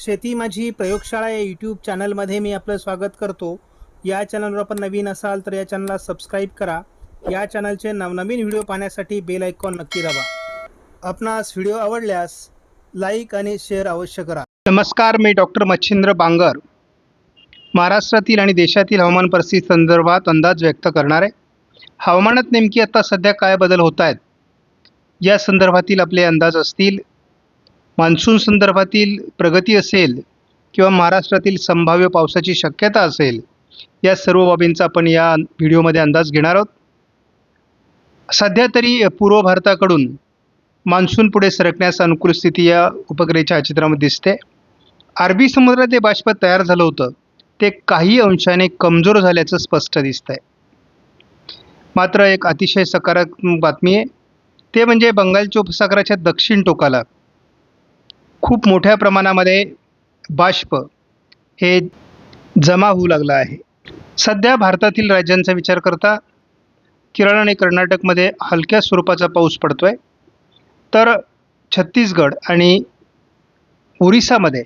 शेती माझी प्रयोगशाळा या यूट्यूब चॅनलमध्ये मी आपलं स्वागत करतो. या चॅनलवर आपण नवीन असाल तर या चॅनलला सबस्क्राईब करा. या चॅनलचे नवनवीन व्हिडिओ पाहण्यासाठी बेल आयकॉन नक्की दाबा. आपणास व्हिडिओ आवडल्यास लाईक आणि शेअर अवश्य करा. नमस्कार मी डॉक्टर मच्छिंद्र बांगर. महाराष्ट्रातील आणि देशातील हवामान परिस्थिती संदर्भात अंदाज व्यक्त करणार. आहे हवामानात नेमकी आता सध्या काय बदल होत आहेत? या संदर्भातील आपले अंदाज असतील. मान्सून संदर्भातील प्रगती असेल किंवा महाराष्ट्रातील संभाव्य पावसाची शक्यता असेल या सर्व बाबींचा आपण या व्हिडिओमध्ये अंदाज घेणार आहोत. सध्या तरी पूर्व भारताकडून मान्सून पुढे सरकण्यास अनुकूल स्थिती या उपग्रहाच्या चित्रामध्ये दिसते. अरबी समुद्रात जे बाष्प तयार झालं होतं ते काही अंशाने कमजोर झाल्याचं स्पष्ट दिसतंय. मात्र एक अतिशय सकारात्मक बातमी आहे. ते म्हणजे बंगालच्या उपसागराच्या दक्षिण टोकाला खूप मोठ्या प्रमाणामध्ये बाष्प हे जमा होऊ लागलं आहे. सध्या भारतातील राज्यांचा विचार करता केरळ आणि कर्नाटकमध्ये हलक्या स्वरूपाचा पाऊस पडतो आहे तर छत्तीसगड आणि ओरिसामध्ये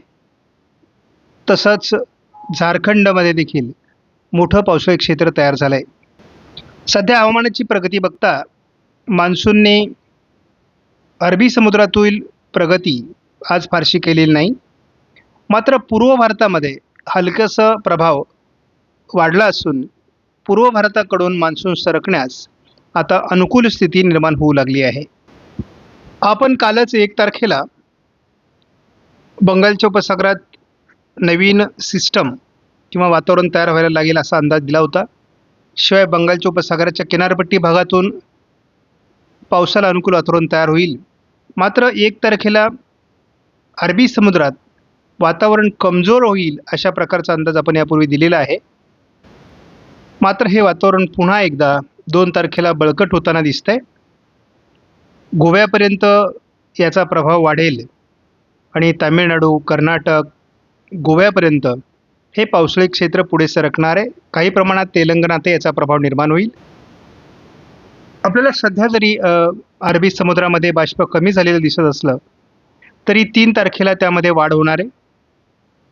तसंच झारखंडमध्ये देखील मोठं पावसाळी क्षेत्र तयार झालं आहे सध्या हवामानाची प्रगती बघता मान्सूनने अरबी समुद्रातील प्रगती आज फारशी केलेली नाही. मात्र पूर्व भारतामध्ये हलकंसं प्रभाव वाढला असून पूर्व भारताकडून मान्सून सरकण्यास आता अनुकूल स्थिती निर्माण होऊ लागली आहे. आपण कालच एक तारखेला बंगालच्या उपसागरात नवीन सिस्टम किंवा वातावरण तयार व्हायला लागेल असा अंदाज दिला होता. शिवाय बंगालच्या उपसागराच्या किनारपट्टी भागातून पावसाला अनुकूल वातावरण तयार होईल. मात्र एक तारखेला अरबी समुद्रात वातावरण कमजोर होईल अशा प्रकारचा अंदाज आपण यापूर्वी दिलेला आहे. मात्र हे वातावरण पुन्हा एकदा दोन तारखेला बळकट होताना दिसतंय. गोव्यापर्यंत याचा प्रभाव वाढेल आणि तामिळनाडू कर्नाटक गोव्यापर्यंत हे पावसाळी क्षेत्र पुढे सरकणार आहे. काही प्रमाणात तेलंगणातही याचा प्रभाव निर्माण होईल. आपल्याला सध्या जरी अरबी समुद्रामध्ये बाष्प कमी झालेलं दिसत असलं तरी तीन तारखेला त्यामध्ये वाढ होणार आहे.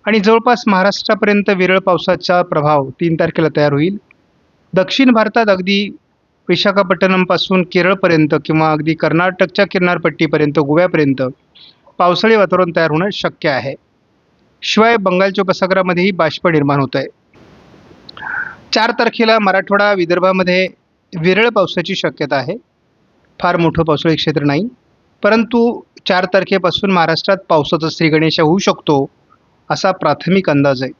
आणि जवळपास महाराष्ट्रापर्यंत विरळ पावसाचा प्रभाव तीन तारखेला तयार होईल. दक्षिण भारतात अगदी विशाखापट्टणमपासून केरळपर्यंत किंवा अगदी कर्नाटकच्या किनारपट्टीपर्यंत गोव्यापर्यंत पावसाळी वातावरण तयार होणं शक्य आहे. शिवाय बंगालच्या उपसागरामध्येही बाष्प निर्माण होत आहे. चार तारखेला मराठवाडा विदर्भामध्ये विरळ पावसाची शक्यता आहे. फार मोठं पावसाळी क्षेत्र नाही. परंतु चार तारखेपासून महाराष्ट्रात पावसाचा श्रीगणेश होऊ शकतो असा प्राथमिक अंदाज आहे.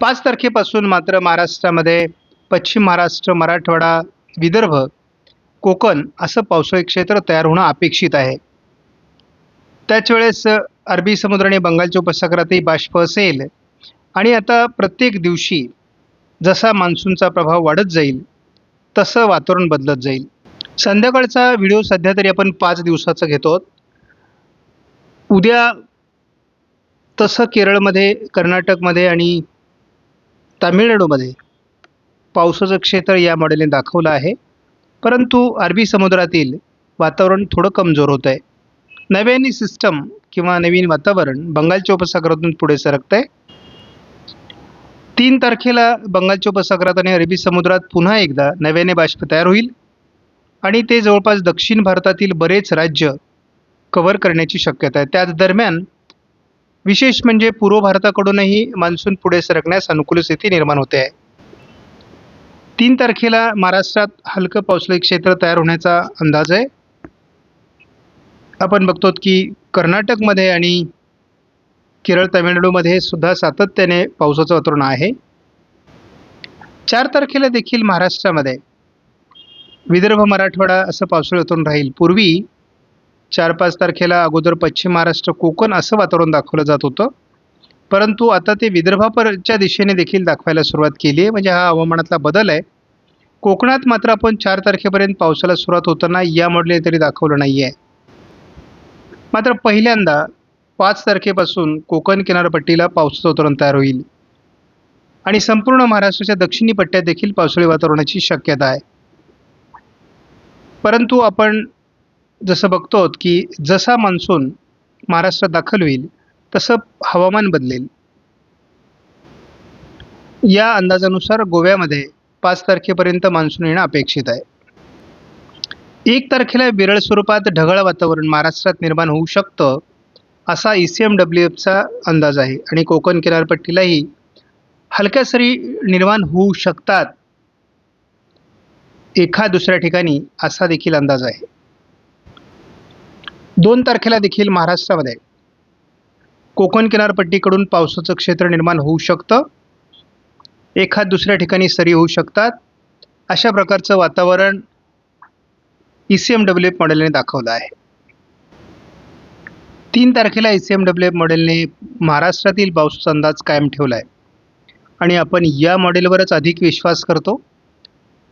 पाच तारखेपासून मात्र महाराष्ट्रामध्ये पश्चिम महाराष्ट्र मराठवाडा विदर्भ कोकण असं पावसाळी क्षेत्र तयार होणं अपेक्षित आहे. त्याच वेळेस अरबी समुद्र आणि बंगालच्या उपसागरातही बाष्प असेल आणि आता प्रत्येक दिवशी जसा मान्सूनचा प्रभाव वाढत जाईल तसं वातावरण बदलत जाईल. संध्याकाळचा व्हिडिओ सध्या तरी आपण पाच दिवसाचा घेतो. आहोत. उद्या तसं केरळमध्ये कर्नाटकमध्ये आणि तामिळनाडूमध्ये पावसाचं क्षेत्र या मॉडेलने दाखवलं आहे. परंतु अरबी समुद्रातील वातावरण थोडं कमजोर होतं आहे नव्यानी सिस्टम किंवा नवीन वातावरण बंगालच्या उपसागरातून पुढे सरकत आहे तीन तारखेला बंगालच्या उपसागरात आणि अरबी समुद्रात पुन्हा एकदा नव्याने बाष्प तयार होईल. आणि ते जवळपास दक्षिण भारतातील बरेच राज्य कव्हर करण्याची शक्यता आहे. त्याच दरम्यान विशेष म्हणजे पूर्व भारताकडूनही मान्सून पुढे सरकण्यास अनुकूल स्थिती निर्माण होते आहे. तीन तारखेला महाराष्ट्रात हलकं पावसाळी क्षेत्र तयार होण्याचा अंदाज आहे. आपण बघतो की कर्नाटकमध्ये आणि केरळ तामिळनाडूमध्ये सुद्धा सातत्याने पावसाचं वातावरण आहे. चार तारखेला देखील महाराष्ट्रामध्ये विदर्भ मराठवाडा असं पावसाळी राहील. पूर्वी चार पाच तारखेला अगोदर पश्चिम महाराष्ट्र कोकण असं वातावरण दाखवलं जात होतं. परंतु आता ते विदर्भापरच्या दिशेने देखील दाखवायला सुरुवात केली आहे. म्हणजे हा हवामानातला बदल आहे. कोकणात मात्र आपण चार तारखेपर्यंत पावसाला सुरुवात होताना या मॉडेलने तरी दाखवलं नाही आहे मात्र पहिल्यांदा पाच तारखेपासून कोकण किनारपट्टीला पावसाचं वातावरण तयार होईल. आणि संपूर्ण महाराष्ट्राच्या दक्षिणी पट्ट्यात देखील पावसाळी वातावरणाची शक्यता आहे. परंतु आपण जसं बघतो की जसा मान्सून महाराष्ट्रात दाखल होईल तसं हवामान बदलेल. या अंदाजानुसार गोव्यामध्ये पाच तारखेपर्यंत मान्सून येणं अपेक्षित आहे. एक तारखेला विरळ स्वरूपात ढगाळ वातावरण महाराष्ट्रात निर्माण होऊ शकतं असा ई सी एम डब्ल्यू एफचा अंदाज आहे. आणि कोकण किनारपट्टीलाही हलक्या सरी निर्माण होऊ शकतात. एका दुसऱ्या ठिकाणी असा देखील अंदाज आहे. दोन तारखेला देखील महाराष्ट्रामध्ये कोकण किनारपट्टीकडून पावसाचं क्षेत्र निर्माण होऊ शकतं. एखाद दुसऱ्या ठिकाणी सरी होऊ शकतात. अशा प्रकारचं वातावरण E C M W F मॉडेलने दाखवलं आहे. तीन तारखेला E C M W F मॉडेलने महाराष्ट्रातील पावसाचा अंदाज कायम ठेवला आहे आणि आपण या मॉडेलवरच अधिक विश्वास करतो.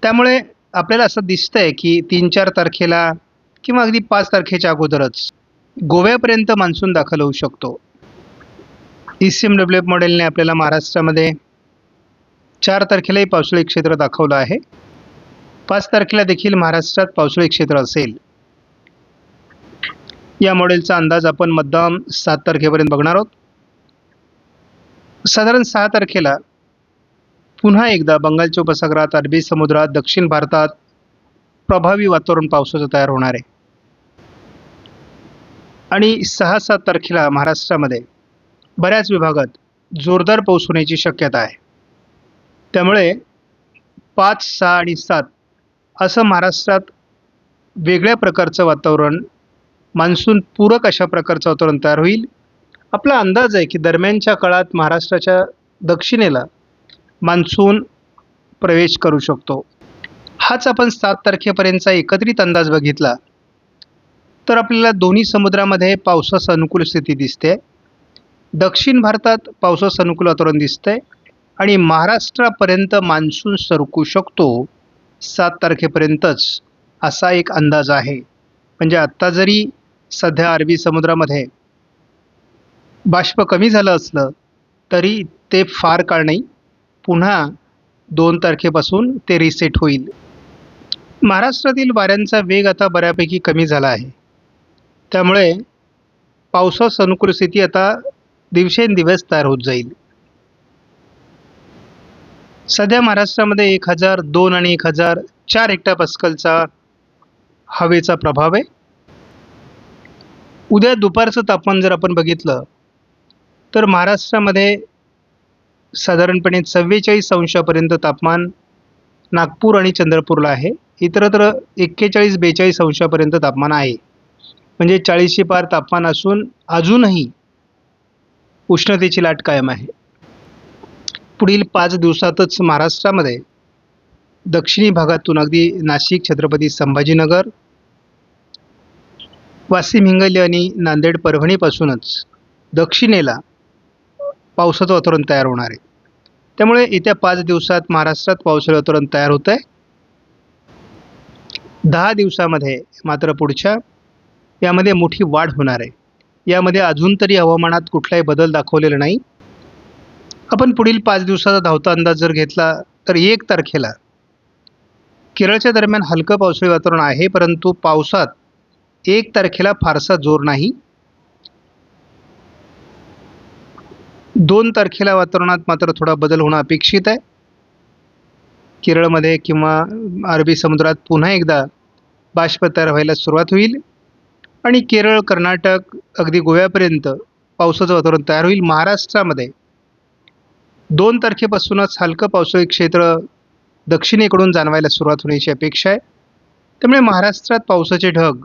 त्यामुळे आपल्याला असं दिसतंय की तीन चार तारखेला किंवा अगदी पाच तारखेच्या अगोदरच गोव्यापर्यंत मान्सून दाखल होऊ शकतो. E C M W F मॉडेलने आपल्याला महाराष्ट्रामध्ये चार तारखेलाही पावसाळी क्षेत्र दाखवलं आहे. पाच तारखेला देखील महाराष्ट्रात पावसाळी क्षेत्र असेल. या मॉडेलचा अंदाज आपण मतदान सात तारखेपर्यंत बघणार आहोत. साधारण सहा तारखेला पुन्हा एकदा बंगालच्या उपसागरात अरबी समुद्रात दक्षिण भारतात प्रभावी वातावरण पावसाचं तयार होणार आहे. आणि सहा सात तारखेला महाराष्ट्रामध्ये बऱ्याच विभागात जोरदार पाऊस होण्याची शक्यता आहे. त्यामुळे पाच सहा आणि सात असं महाराष्ट्रात वेगळ्या प्रकारचं वातावरण मान्सून पूरक अशा प्रकारचं वातावरण तयार होईल. आपला अंदाज आहे की दरम्यानच्या काळात महाराष्ट्राच्या दक्षिणेला मान्सून प्रवेश करू शकतो. हाच आपण सात तारखेपर्यंतचा एकत्रित अंदाज बघितला. तर आपल्याला दोन्ही समुद्रामध्ये पावसास अनुकूल स्थिती दिसते. दक्षिण भारतात पावसास अनुकूल वातावरण दिसतंय आणि महाराष्ट्रापर्यंत मान्सून सरकू शकतो सात तारखेपर्यंतच असा एक अंदाज आहे. म्हणजे आत्ता जरी सध्या अरबी समुद्रामध्ये बाष्प कमी झालं असलं तरी ते फार काळ नाही. पुन्हा दोन तारखेपासून ते रिसेट होईल. महाराष्ट्रातील वाऱ्यांचा वेग आता बऱ्यापैकी कमी झाला आहे. त्यामुळे पावसास अनुकूल स्थिती आता दिवसेंदिवस तयार होत जाईल. सध्या महाराष्ट्रामध्ये एक हजार दोन आणि एक हजार चार हेक्टर पस्कलचा हवेचा प्रभाव आहे. उद्या दुपारचं तापमान जर आपण बघितलं तर महाराष्ट्रामध्ये साधारणपणे चव्वेचाळीस अंशापर्यंत तापमान नागपूर आणि चंद्रपूरला आहे. इतरत्र एक्केचाळीस बेचाळीस अंशापर्यंत तापमान आहे. म्हणजे चाळीसशे पार तापमान असून अजूनही उष्णतेची लाट कायम आहे. पुढील पाच दिवसातच महाराष्ट्रामध्ये दक्षिणी भागातून अगदी नाशिक छत्रपती संभाजीनगर वाशिम हिंगली आणि नांदेड परभणीपासूनच दक्षिणेला पावसाचं वातावरण तयार होणार आहे. त्यामुळे येत्या पाच दिवसात महाराष्ट्रात पावसाळी वातावरण तयार होतं आहे दहा दिवसामध्ये मात्र पुढच्या यामध्ये मोठी वाढ होणार आहे. यामध्ये अजून तरी हवामानात कुठलाही बदल दाखवलेला नाही. आपण पुढील पाच दिवसाचा धावता अंदाज जर घेतला तर एक तारखेला केरळच्या दरम्यान हलकं पावसाळी वातावरण आहे परंतु पावसात एक तारखेला फारसा जोर नाही. दोन तारखेला वातावरणात मात्र थोडा बदल होणं अपेक्षित आहे. केरळमध्ये किंवा अरबी समुद्रात पुन्हा एकदा बाष्प तयार व्हायला सुरुवात होईल आणि केरळ कर्नाटक अगदी गोव्यापर्यंत पावसाचं वातावरण तयार होईल. महाराष्ट्रामध्ये दोन तारखेपासूनच हलकं पावसाळी क्षेत्र दक्षिणेकडून जाणवायला सुरुवात होण्याची अपेक्षा आहे. त्यामुळे महाराष्ट्रात पावसाचे ढग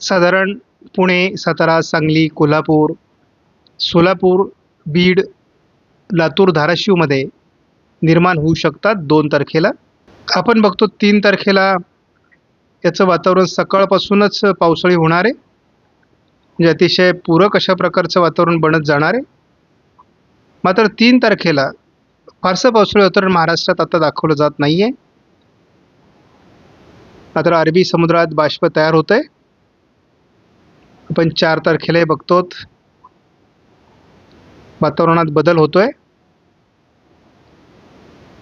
साधारण पुणे सातारा सांगली कोल्हापूर सोलापूर बीड लातूर धाराशिवमध्ये निर्माण होऊ शकतात दोन तारखेला. आपण बघतो तीन तारखेला याचं वातावरण सकाळपासूनच पावसाळी होणार आहे. म्हणजे अतिशय पूरक अशा प्रकारचं वातावरण बनत जाणार आहे. मात्र तीन तारखेला फारसं पावसाळी वातावरण महाराष्ट्रात आता दाखवलं जात नाही आहे मात्र अरबी समुद्रात बाष्प तयार होत आहे आपण चार तारखेलाही बघतो वातावरणात बदल होतोय.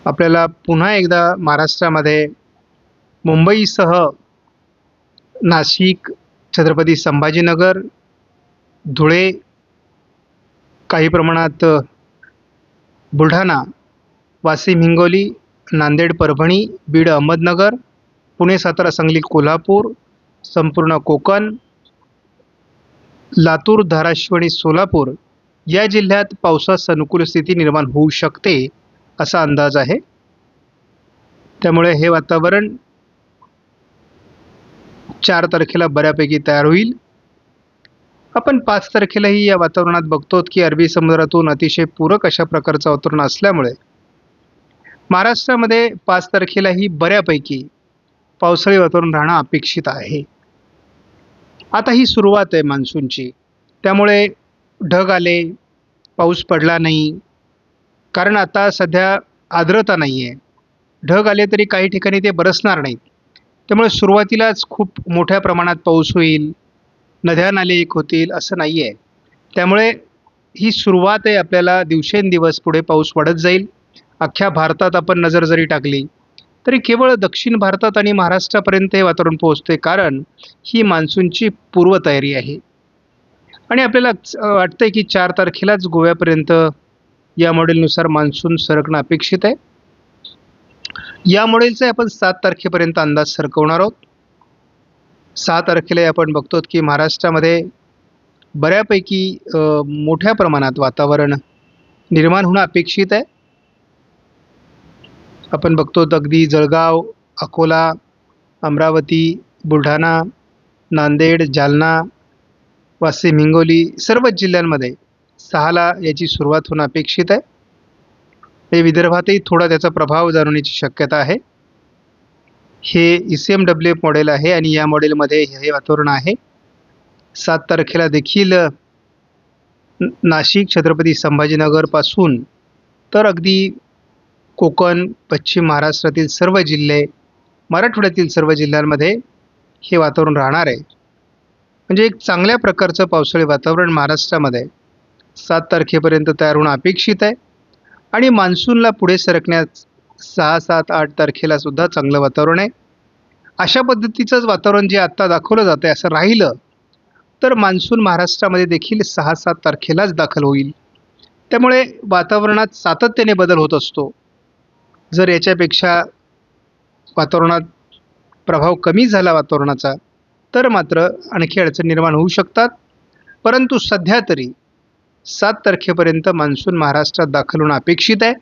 आपल्याला पुन्हा एकदा महाराष्ट्रामध्ये मुंबईसह नाशिक छत्रपती संभाजीनगर धुळे काही प्रमाणात बुलढाणा वाशिम हिंगोली नांदेड परभणी बीड अहमदनगर पुणे सातारा सांगली कोल्हापूर संपूर्ण कोकण लातूर धाराशिव आणि सोलापूर या जिल्ह्यात पावसास अनुकूल स्थिती निर्माण होऊ शकते असा अंदाज आहे. त्यामुळे हे वातावरण चार तारखेला बऱ्यापैकी तयार होईल. आपण पाच तारखेलाही या वातावरणात बघतो की अरबी समुद्रातून अतिशय पूरक अशा प्रकारचं वातावरण असल्यामुळे महाराष्ट्रामध्ये पाच तारखेलाही बऱ्यापैकी पावसाळी वातावरण राहणं अपेक्षित आहे. आता ही सुरुवात आहे मान्सूनची. त्यामुळे ढग आले पाऊस पडला नाही. कारण आता सध्या आर्द्रता नाही आहे ढग आले तरी काही ठिकाणी ते बरसणार नाहीत. त्यामुळे सुरुवातीलाच खूप मोठ्या प्रमाणात पाऊस होईल नद्या नाले एक होतील असं नाही आहे त्यामुळे ही सुरुवात आहे आपल्याला दिवसेंदिवस पुढे पाऊस वाढत जाईल. अख्ख्या भारतात आपण नजर जरी टाकली तरी केवळ दक्षिण भारतात आणि महाराष्ट्रापर्यंत हे वातावरण पोहोचते कारण ही मान्सूनची पूर्वतयारी आहे. आणि आपल्याला वाटतंय की चार तारखेलाच गोव्यापर्यंत या मॉडेलनुसार मान्सून सरकणं अपेक्षित आहे. या मॉडेलचा आपण सात तारखेपर्यंत अंदाज सरकवणार आहोत. सहा तारखेला आपण बघतो की महाराष्ट्रामध्ये बऱ्यापैकी मोठ्या प्रमाणात वातावरण निर्माण होणं अपेक्षित आहे. आपण बघतो अगदी जळगाव अकोला अमरावती बुलढाणा नांदेड जालना वाशिम हिंगोली सर्वच जिल्ह्यांमध्ये सहाला याची सुरुवात होणं अपेक्षित आहे. हे विदर्भातही थोडा त्याचा प्रभाव जाणवण्याची शक्यता आहे. हे E C M W F model आहे आणि या मॉडेलमध्ये हे वातावरण आहे. सात तारखेला देखील नाशिक छत्रपती संभाजीनगरपासून तर अगदी कोकण पश्चिम महाराष्ट्रातील सर्व जिल्हे मराठवाड्यातील सर्व जिल्ह्यांमध्ये हे वातावरण राहणार आहे. म्हणजे एक चांगल्या प्रकारचं पावसाळी वातावरण महाराष्ट्रामध्ये सात तारखेपर्यंत तयार होणं अपेक्षित आहे. आणि मान्सूनला पुढे सरकण्यास सहा सात आठ तारखेला सुद्धा चांगलं वातावरण आहे. अशा पद्धतीचंच वातावरण जे आत्ता दाखवलं जातं आहे असं राहिलं तर मान्सून महाराष्ट्रामध्ये देखील सहा सात तारखेलाच दाखल होईल. त्यामुळे वातावरणात सातत्याने बदल होत असतो. जर याच्यापेक्षा वातावरणात प्रभाव कमी झाला वातावरणाचा तर मात्र आणखी अडचण निर्माण होऊ शकतात. परंतु सध्या तरी सात तारखेपर्यंत मान्सून महाराष्ट्रात दाखल होणं अपेक्षित आहे.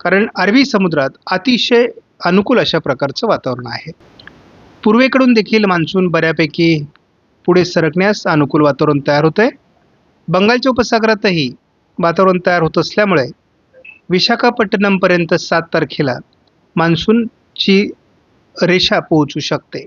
कारण अरबी समुद्रात अतिशय अनुकूल अशा प्रकारचं वातावरण आहे. पूर्वेकडून देखील मान्सून बऱ्यापैकी पुढे सरकण्यास अनुकूल वातावरण तयार होतं आहे बंगालच्या उपसागरातही वातावरण तयार होत असल्यामुळे विशाखापट्टणमपर्यंत सात तारखेला मान्सूनची रेषा पोहोचू शकते.